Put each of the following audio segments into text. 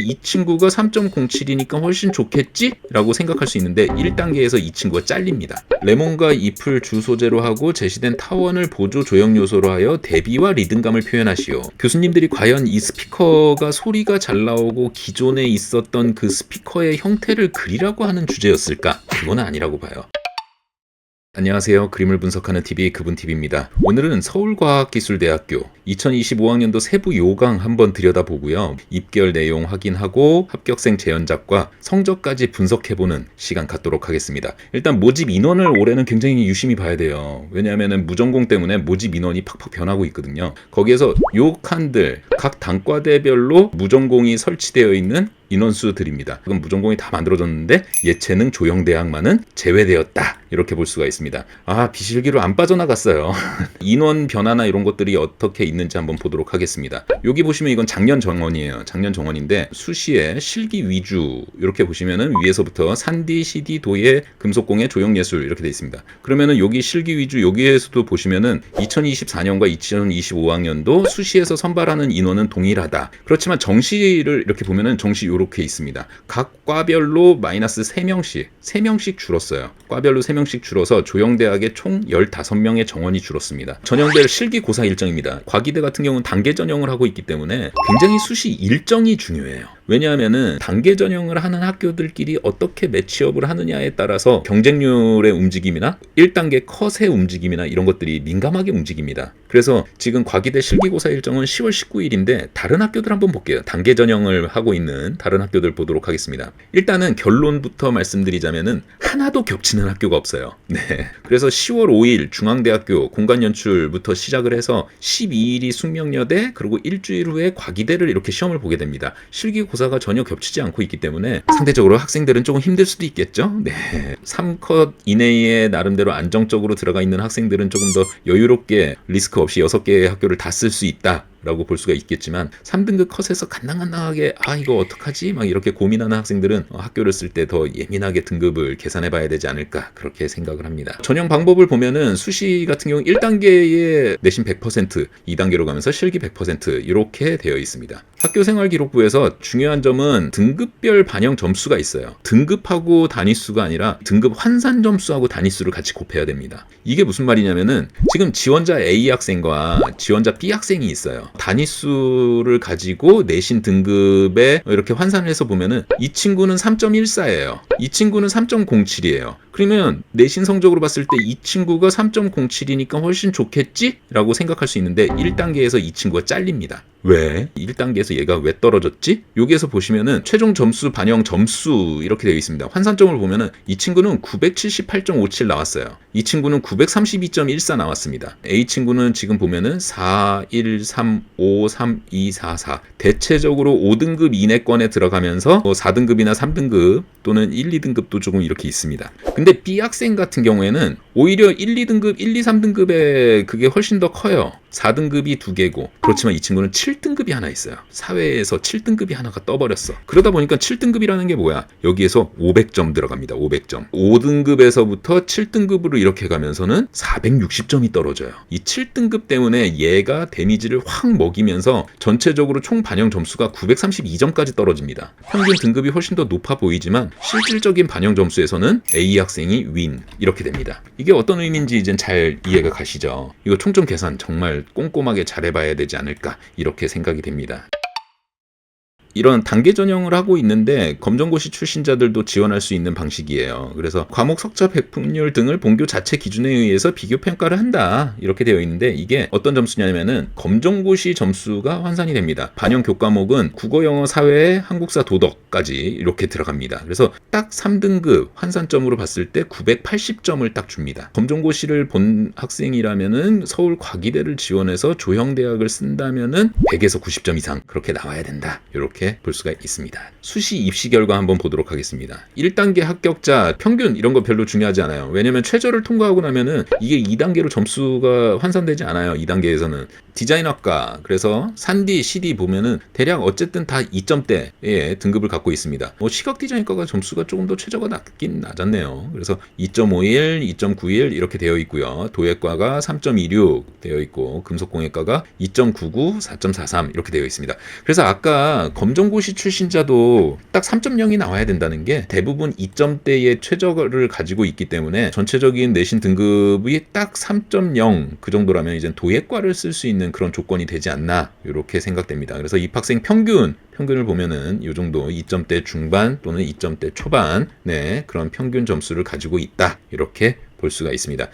이 친구가 3.07이니까 훨씬 좋겠지? 라고 생각할 수 있는데 1단계에서 이 친구가 잘립니다. 레몬과 잎을 주 소재로 하고 제시된 타원을 보조 조형 요소로 하여 대비와 리듬감을 표현하시오. 교수님들이 과연 이 스피커가 소리가 잘 나오고 기존에 있었던 그 스피커의 형태를 그리라고 하는 주제였을까? 그건 아니라고 봐요. 안녕하세요. 그림을 분석하는 TV 그분 TV입니다. 오늘은 서울과학기술대학교 2025학년도 세부 요강 한번 들여다보고요. 입결 내용 확인하고 합격생 재연작과 성적까지 분석해보는 시간 갖도록 하겠습니다. 일단 모집 인원을 올해는 굉장히 유심히 봐야 돼요. 왜냐하면 무전공 때문에 모집 인원이 팍팍 변하고 있거든요. 거기에서 요 칸들 각 단과대별로 무전공이 설치되어 있는 인원수들입니다. 그건 무전공이 다 만들어졌는데 예체능 조형 대학만은 제외되었다. 이렇게 볼 수가 있습니다. 아, 비실기로 안 빠져나갔어요. 인원 변화나 이런 것들이 어떻게 있는지 한번 보도록 하겠습니다. 여기 보시면 이건 작년 정원이에요. 작년 정원인데 수시에 실기 위주 이렇게 보시면은 위에서부터 산디, 시디, 도예, 금속공예, 조형예술 이렇게 돼 있습니다. 그러면은 여기 실기 위주 여기에서도 보시면은 2024년과 2025학년도 수시에서 선발하는 인원은 동일하다. 그렇지만 정시를 이렇게 보면은 정시 요렇게 있습니다. 각 과별로 마이너스 3명씩, 3명씩 줄었어요. 과별로 3명씩 줄어서 조영대학의 총 15명의 정원이 줄었습니다. 전형대 실기 고사 일정입니다. 과기대 같은 경우는 단계 전형을 하고 있기 때문에 굉장히 수시 일정이 중요해요. 왜냐하면은 단계 전형을 하는 학교들끼리 어떻게 매치업을 하느냐에 따라서 경쟁률의 움직임이나 1단계 컷의 움직임이나 이런 것들이 민감하게 움직입니다. 그래서 지금 과기대 실기고사 일정은 10월 19일인데 다른 학교들 한번 볼게요. 단계 전형을 하고 있는 다른 학교들 보도록 하겠습니다. 일단은 결론부터 말씀드리자면은 하나도 겹치는 학교가 없어요. 네. 그래서 10월 5일 중앙대학교 공간 연출부터 시작을 해서 12일이 숙명여대 그리고 일주일 후에 과기대를 이렇게 시험을 보게 됩니다. 실기 고사가 전혀 겹치지 않고 있기 때문에 상대적으로 학생들은 조금 힘들 수도 있겠죠. 네. 3컷 이내에 나름대로 안정적으로 들어가 있는 학생들은 조금 더 여유롭게 리스크 없이 6개의 학교를 다 쓸 수 있다. 라고 볼 수가 있겠지만 3등급 컷에서 간당간당하게 아 이거 어떡하지 막 이렇게 고민하는 학생들은 어, 학교를 쓸 때 더 예민하게 등급을 계산해 봐야 되지 않을까 그렇게 생각을 합니다. 전형 방법을 보면은 수시 같은 경우 1단계에 내신 100% 2단계로 가면서 실기 100% 이렇게 되어 있습니다. 학교 생활 기록부에서 중요한 점은 등급별 반영 점수가 있어요. 등급하고 단위수가 아니라 등급 환산 점수하고 단위수를 같이 곱해야 됩니다. 이게 무슨 말이냐면은 지금 지원자 A 학생과 지원자 B 학생이 있어요. 단위수를 가지고 내신 등급에 이렇게 환산을 해서 보면은 이 친구는 3.14예요. 이 친구는 3.07이에요. 그러면 내신 성적으로 봤을 때 이 친구가 3.07이니까 훨씬 좋겠지? 라고 생각할 수 있는데 1단계에서 이 친구가 잘립니다. 왜? 1단계에서 얘가 왜 떨어졌지? 여기에서 보시면은 최종 점수 반영 점수 이렇게 되어 있습니다. 환산점을 보면은 이 친구는 978.57 나왔어요. 이 친구는 932.14 나왔습니다. A 친구는 지금 보면은 4, 1, 3, 5, 3, 2, 4, 4. 대체적으로 5등급 이내권에 들어가면서 뭐 4등급이나 3등급 또는 1, 2등급도 조금 이렇게 있습니다. 근데 B 학생 같은 경우에는 오히려 1, 2등급, 1, 2, 3등급에 그게 훨씬 더 커요. 4등급이 두 개고 그렇지만 이 친구는 7등급이 하나 있어요. 사회에서 7등급이 하나가 떠버렸어. 그러다 보니까 7등급이라는 게 뭐야? 여기에서 500점 들어갑니다. 500점. 5등급에서부터 7등급으로 이렇게 가면서는 460점이 떨어져요. 이 7등급 때문에 얘가 데미지를 확 먹이면서 전체적으로 총 반영 점수가 932점까지 떨어집니다. 평균 등급이 훨씬 더 높아 보이지만 실질적인 반영 점수에서는 A 학생이 윈 이렇게 됩니다. 이게 어떤 의미인지 이젠 잘 이해가 가시죠? 이거 총점 계산 정말 꼼꼼하게 잘해봐야 되지 않을까 이렇게 생각이 됩니다. 이런 단계 전형을 하고 있는데 검정고시 출신자들도 지원할 수 있는 방식이에요. 그래서 과목 석자 백분율 등을 본교 자체 기준에 의해서 비교 평가를 한다. 이렇게 되어 있는데 이게 어떤 점수냐면은 검정고시 점수가 환산이 됩니다. 반영 교과목은 국어, 영어, 사회, 한국사, 도덕까지 이렇게 들어갑니다. 그래서 딱 3등급 환산점으로 봤을 때 980점을 딱 줍니다. 검정고시를 본 학생이라면은 서울 과기대를 지원해서 조형대학을 쓴다면은 100에서 90점 이상 그렇게 나와야 된다. 이렇게 볼 수가 있습니다. 수시 입시 결과 한번 보도록 하겠습니다. 1단계 합격자 평균 이런 거 별로 중요하지 않아요. 왜냐면 최저를 통과하고 나면은 이게 2단계로 점수가 환산되지 않아요. 2단계에서는 디자인학과 그래서 산디, CD 보면은 대략 어쨌든 다 2점대의 등급을 갖고 있습니다. 뭐 시각 디자인과가 점수가 조금 더 최저가 낮긴 낮았네요. 그래서 2.51, 2.91 이렇게 되어 있고요. 도예과가 3.26 되어 있고 금속공예과가 2.99, 4.43 이렇게 되어 있습니다. 그래서 아까 검 검정고시 출신자도 딱 3.0이 나와야 된다는 게 대부분 2점대의 최저를 가지고 있기 때문에 전체적인 내신 등급이 딱 3.0 그 정도라면 이제 도예과를 쓸 수 있는 그런 조건이 되지 않나 이렇게 생각됩니다. 그래서 입학생 평균 평균을 보면은 이 정도 2점대 중반 또는 2점대 초반 네 그런 평균 점수를 가지고 있다 이렇게 볼 수가 있습니다.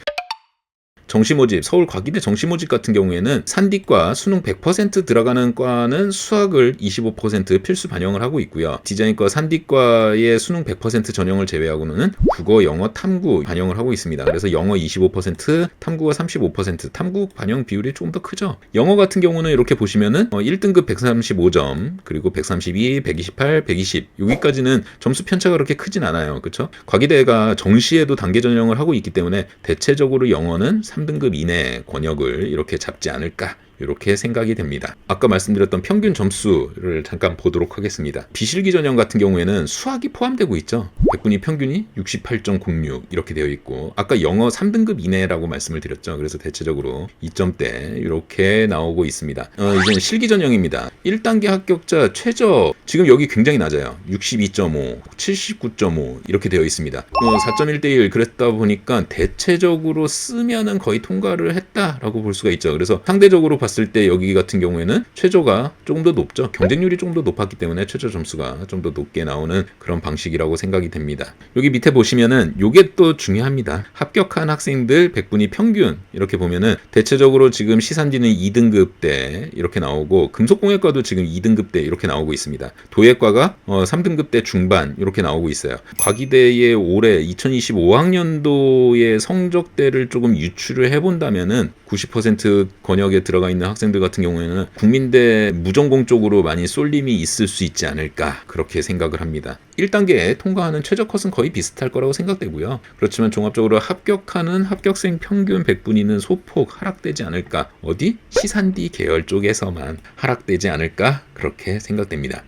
정시모집, 서울 과기대 정시모집 같은 경우에는 산디과 수능 100% 들어가는 과는 수학을 25% 필수 반영을 하고 있고요. 디자인과 산디과의 수능 100% 전형을 제외하고는 국어, 영어, 탐구 반영을 하고 있습니다. 그래서 영어 25%, 탐구가 35%, 탐구 반영 비율이 조금 더 크죠. 영어 같은 경우는 이렇게 보시면은 어, 1등급 135점, 그리고 132, 128, 120 여기까지는 점수 편차가 그렇게 크진 않아요. 그렇죠? 과기대가 정시에도 단계 전형을 하고 있기 때문에 대체적으로 영어는 3 등급 이내 권역을 이렇게 잡지 않을까 이렇게 생각이 됩니다. 아까 말씀드렸던 평균 점수를 잠깐 보도록 하겠습니다. 비실기 전형 같은 경우에는 수학이 포함되고 있죠. 100분위 평균이 68.06 이렇게 되어 있고 아까 영어 3등급 이내라고 말씀을 드렸죠. 그래서 대체적으로 2점대 이렇게 나오고 있습니다. 어, 이제 실기 전형입니다. 1단계 합격자 최저 지금 여기 굉장히 낮아요. 62.5, 79.5 이렇게 되어 있습니다. 어, 4.1대1 그랬다 보니까 대체적으로 쓰면은 거의 통과를 했다라고 볼 수가 있죠. 그래서 상대적으로 봤을 때 여기 같은 경우에는 최저가 조금 더 높죠. 경쟁률이 조금 더 높았기 때문에 최저 점수가 좀 더 높게 나오는 그런 방식이라고 생각이 됩니다. 여기 밑에 보시면은 요게 또 중요합니다. 합격한 학생들 100분위 평균 이렇게 보면은 대체적으로 지금 시산지는 2등급 대 이렇게 나오고 금속공예과도 지금 2등급 대 이렇게 나오고 있습니다. 도예과가 어, 3등급 대 중반 이렇게 나오고 있어요. 과기대의 올해 2025학년도의 성적대를 조금 유추를 해본다면은 90% 권역에 들어가 있는 학생들 같은 경우에는 국민대 무전공 쪽으로 많이 쏠림이 있을 수 있지 않을까 그렇게 생각을 합니다. 1단계에 통과하는 최저 컷은 거의 비슷할 거라고 생각되고요. 그렇지만 종합적으로 합격하는 합격생 평균 100분위는 소폭 하락되지 않을까 어디? 시산디 계열 쪽에서만 하락되지 않을까 그렇게 생각됩니다.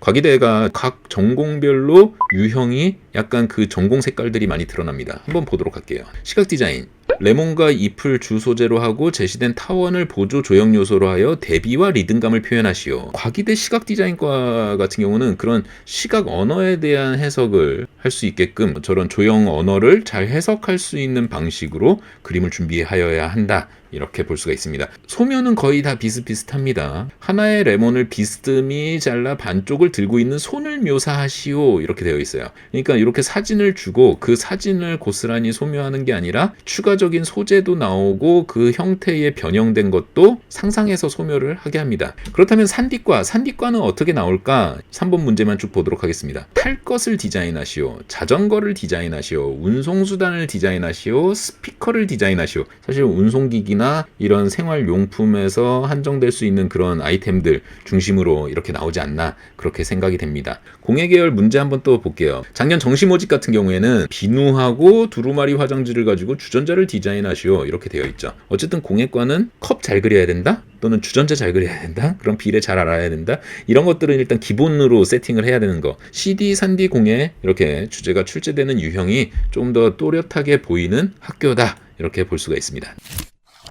과기대가 각 전공별로 유형이 약간 그 전공 색깔들이 많이 드러납니다. 한번 보도록 할게요. 시각 디자인. 레몬과 잎을 주 소재로 하고 제시된 타원을 보조 조형 요소로 하여 대비와 리듬감을 표현하시오. 과기대 시각 디자인과 같은 경우는 그런 시각 언어에 대한 해석을 할 수 있게끔 저런 조형 언어를 잘 해석할 수 있는 방식으로 그림을 준비하여야 한다. 이렇게 볼 수가 있습니다. 소묘는 거의 다 비슷비슷합니다. 하나의 레몬을 비스듬히 잘라 반쪽을 들고 있는 손을 묘사하시오 이렇게 되어 있어요. 그러니까 이렇게 사진을 주고 그 사진을 고스란히 소묘하는 게 아니라 추가적인 소재도 나오고 그 형태에 변형된 것도 상상해서 소묘를 하게 합니다. 그렇다면 산디과, 산디과는 어떻게 나올까? 3번 문제만 쭉 보도록 하겠습니다. 탈 것을 디자인하시오. 자전거를 디자인하시오. 운송수단을 디자인하시오. 스피커를 디자인하시오. 사실 운송기기나 이런 생활용품에서 한정될 수 있는 그런 아이템들 중심으로 이렇게 나오지 않나 그렇게 생각이 됩니다. 공예 계열 문제 한번 또 볼게요. 작년 정시 모집 같은 경우에는 비누하고 두루마리 화장지를 가지고 주전자를 디자인하시오 이렇게 되어 있죠. 어쨌든 공예과는 컵 잘 그려야 된다. 또는 주전자 잘 그려야 된다. 그런 비례 잘 알아야 된다. 이런 것들은 일단 기본으로 세팅을 해야 되는 거. CD, 산디, 공예 이렇게 주제가 출제되는 유형이 좀 더 또렷하게 보이는 학교다. 이렇게 볼 수가 있습니다.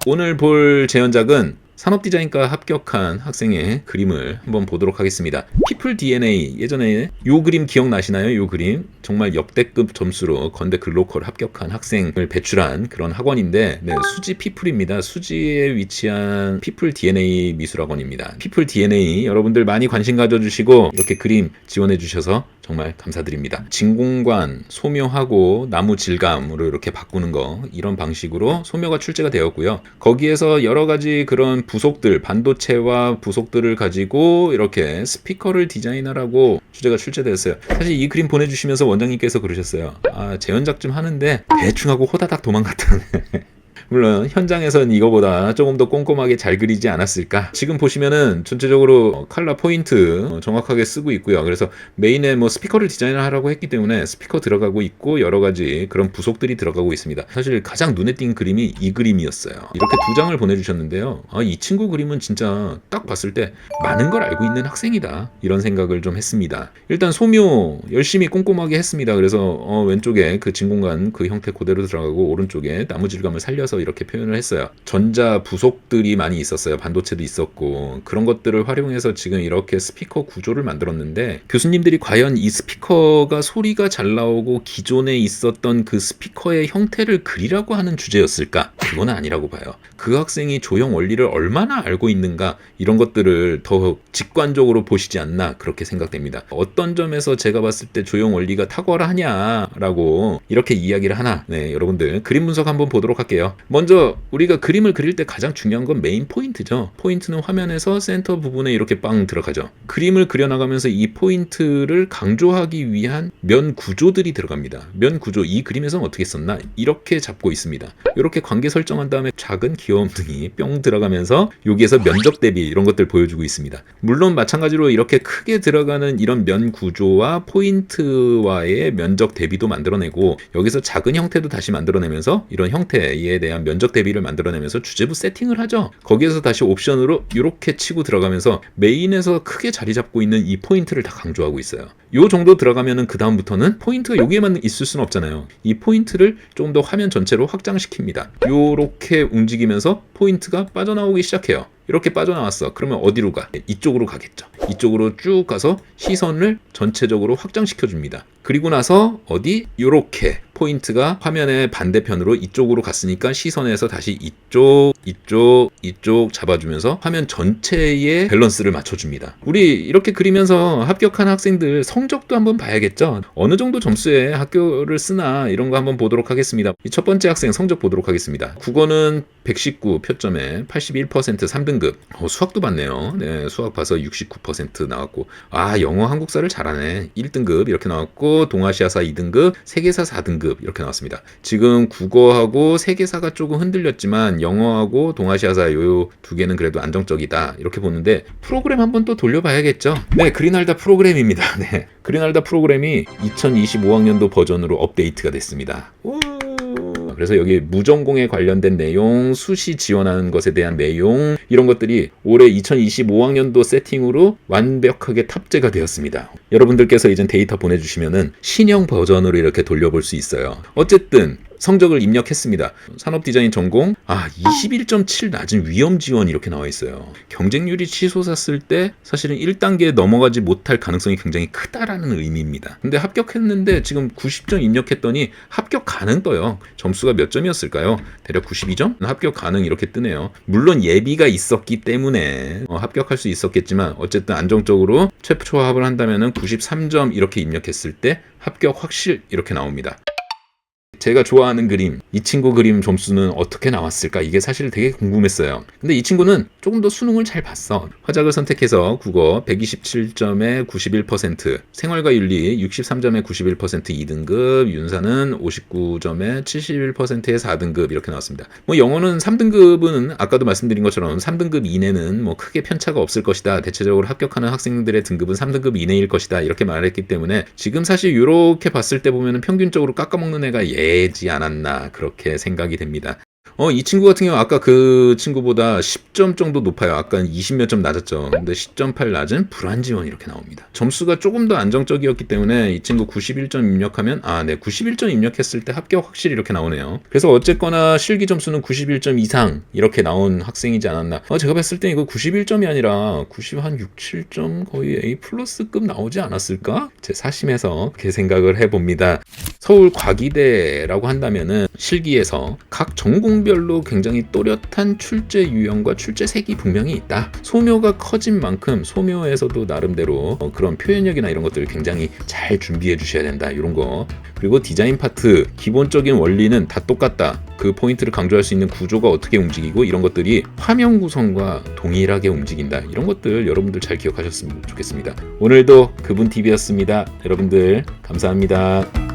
오늘 볼 재현작은 산업디자인과 합격한 학생의 그림을 한번 보도록 하겠습니다. 피플 DNA 예전에 요 그림 기억나시나요? 요 그림 정말 역대급 점수로 건대 글로컬 합격한 학생을 배출한 그런 학원인데 네, 수지 피플입니다. 수지에 위치한 피플 DNA 미술학원입니다. 피플 DNA 여러분들 많이 관심 가져주시고 이렇게 그림 지원해 주셔서 정말 감사드립니다. 진공관 소묘하고 나무 질감으로 이렇게 바꾸는 거 이런 방식으로 소묘가 출제가 되었고요. 거기에서 여러 가지 그런 부속들 반도체와 부속들을 가지고 이렇게 스피커를 디자인하라고 주제가 출제되었어요. 사실 이 그림 보내주시면서 원장님께서 그러셨어요. 아 재현작 좀 하는데 대충 하고 호다닥 도망갔다는. 물론 현장에선 이거보다 조금 더 꼼꼼하게 잘 그리지 않았을까. 지금 보시면은 전체적으로 컬러 포인트 어, 정확하게 쓰고 있고요. 그래서 메인에 뭐 스피커를 디자인하라고 했기 때문에 스피커 들어가고 있고 여러 가지 그런 부속들이 들어가고 있습니다. 사실 가장 눈에 띈 그림이 이 그림이었어요. 이렇게 두 장을 보내주셨는데요. 아, 이 친구 그림은 진짜 딱 봤을 때 많은 걸 알고 있는 학생이다. 이런 생각을 좀 했습니다. 일단 소묘 열심히 꼼꼼하게 했습니다. 그래서 어, 왼쪽에 그 진공관 그 형태 그대로 들어가고 오른쪽에 나무 질감을 살려서 이렇게 표현을 했어요. 전자 부속들이 많이 있었어요. 반도체도 있었고 그런 것들을 활용해서 지금 이렇게 스피커 구조를 만들었는데 교수님들이 과연 이 스피커가 소리가 잘 나오고 기존에 있었던 그 스피커의 형태를 그리라고 하는 주제였을까? 그건 아니라고 봐요. 그 학생이 조형 원리를 얼마나 알고 있는가 이런 것들을 더 직관적으로 보시지 않나 그렇게 생각됩니다. 어떤 점에서 제가 봤을 때 조형 원리가 탁월하냐라고 이렇게 이야기를 하나 네 여러분들 그림 분석 한번 보도록 할게요. 먼저 우리가 그림을 그릴 때 가장 중요한 건 메인 포인트죠. 포인트는 화면에서 센터 부분에 이렇게 빵 들어가죠. 그림을 그려나가면서 이 포인트를 강조하기 위한 면 구조들이 들어갑니다. 면 구조 이 그림에서는 어떻게 썼나 이렇게 잡고 있습니다. 이렇게 관계 설정한 다음에 작은 귀여움등이 뿅 들어가면서 여기에서 면적 대비 이런 것들 보여주고 있습니다. 물론 마찬가지로 이렇게 크게 들어가는 이런 면 구조와 포인트와의 면적 대비도 만들어내고 여기서 작은 형태도 다시 만들어내면서 이런 형태에 대한 면적 대비를 만들어내면서 주제부 세팅을 하죠. 거기에서 다시 옵션으로 이렇게 치고 들어가면서 메인에서 크게 자리 잡고 있는 이 포인트를 다 강조하고 있어요. 요 정도 들어가면은 그 다음부터는 포인트가 여기에만 있을 수는 없잖아요. 이 포인트를 좀 더 화면 전체로 확장시킵니다. 요렇게 움직이면서 포인트가 빠져나오기 시작해요. 이렇게 빠져나왔어. 그러면 어디로 가? 이쪽으로 가겠죠. 이쪽으로 쭉 가서 시선을 전체적으로 확장시켜 줍니다. 그리고 나서 어디? 요렇게 포인트가 화면의 반대편으로 이쪽으로 갔으니까 시선에서 다시 이쪽, 이쪽, 이쪽 잡아주면서 화면 전체의 밸런스를 맞춰줍니다. 우리 이렇게 그리면서 합격한 학생들 성적도 한번 봐야겠죠. 어느 정도 점수에 학교를 쓰나 이런 거 한번 보도록 하겠습니다. 이첫 번째 학생 성적 보도록 하겠습니다. 국어는 119 표점에 81% 3등급. 어, 수학도 봤네요. 네, 수학 봐서 69% 나왔고, 아 영어 한국사를 잘하네. 1등급 이렇게 나왔고, 동아시아사 2등급, 세계사 4등급 이렇게 나왔습니다. 지금 국어하고 세계사가 조금 흔들렸지만 영어하고 동아시아사 요 두 개는 그래도 안정적이다 이렇게 보는데 프로그램 한번 또 돌려봐야겠죠. 네, 그린알다 프로그램입니다. 네, 그린알다 프로그램이 2025학년도 버전으로 업데이트가 됐습니다. 우! 그래서 여기 무전공에 관련된 내용, 수시 지원하는 것에 대한 내용 이런 것들이 올해 2025학년도 세팅으로 완벽하게 탑재가 되었습니다. 여러분들께서 이제 데이터 보내주시면은 신형 버전으로 이렇게 돌려볼 수 있어요. 어쨌든 성적을 입력했습니다. 산업 디자인 전공 아 21.7 낮은 위험 지원 이렇게 나와 있어요. 경쟁률이 치솟았을 때 사실은 1단계에 넘어가지 못할 가능성이 굉장히 크다라는 의미입니다. 근데 합격했는데 지금 90점 입력했더니 합격 가능 떠요. 점수가 몇 점이었을까요? 대략 92점? 합격 가능 이렇게 뜨네요. 물론 예비가 있었기 때문에 어, 합격할 수 있었겠지만 어쨌든 안정적으로 최초 합을 한다면은 93점 이렇게 입력했을 때 합격 확실 이렇게 나옵니다. 제가 좋아하는 그림, 이 친구 그림 점수는 어떻게 나왔을까? 이게 사실 되게 궁금했어요. 근데 이 친구는 조금 더 수능을 잘 봤어. 화작을 선택해서 국어 127점에 91%, 생활과 윤리 63점에 91% 2등급, 윤사는 59점에 71%의 4등급 이렇게 나왔습니다. 뭐 영어는 3등급은 아까도 말씀드린 것처럼 3등급 이내는 뭐 크게 편차가 없을 것이다. 대체적으로 합격하는 학생들의 등급은 3등급 이내일 것이다. 이렇게 말했기 때문에 지금 사실 이렇게 봤을 때 보면 평균적으로 깎아먹는 애가 예 되지 않았나 그렇게 생각이 됩니다. 어, 이 친구 같은 경우 아까 그 친구보다 10점 정도 높아요. 아까 20몇 점 낮았죠. 근데 10.8 낮은 불안 지원 이렇게 나옵니다. 점수가 조금 더 안정적이었기 때문에 이 친구 91점 입력하면 아, 네. 91점 입력했을 때 합격 확실히 이렇게 나오네요. 그래서 어쨌거나 실기 점수는 91점 이상 이렇게 나온 학생이지 않았나. 어, 제가 봤을 때 이거 91점이 아니라 90 한 6, 7점 거의 A 플러스급 나오지 않았을까? 제 사심에서 그렇게 생각을 해 봅니다. 서울 과기대라고 한다면은 실기에서 각 전공 별로 굉장히 또렷한 출제 유형과 출제색이 분명히 있다. 소묘가 커진 만큼 소묘에서도 나름대로 어, 그런 표현력이나 이런 것들을 굉장히 잘 준비해 주셔야 된다. 이런 거. 그리고 디자인 파트 기본적인 원리는 다 똑같다. 그 포인트를 강조할 수 있는 구조가 어떻게 움직이고 이런 것들이 화면 구성과 동일하게 움직인다. 이런 것들 여러분들 잘 기억하셨으면 좋겠습니다. 오늘도 그분 TV였습니다. 여러분들 감사합니다.